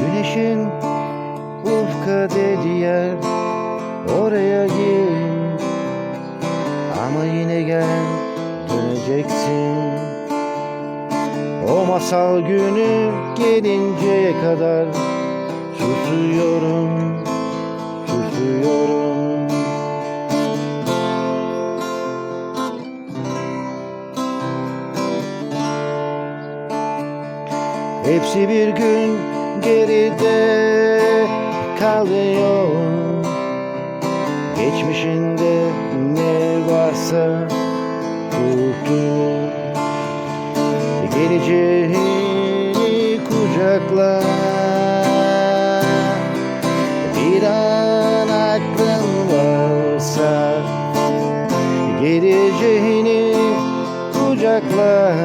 Güneşin ufka dediği yer Oraya git Ama yine gel döneceksin. O masal günü gelinceye kadar Susuyorum, susuyorum Hepsi bir gün geride kalıyor. Geçmişinde ne varsa unutuyor Geleceğini kucakla Bir an aklın varsa Geleceğini kucakla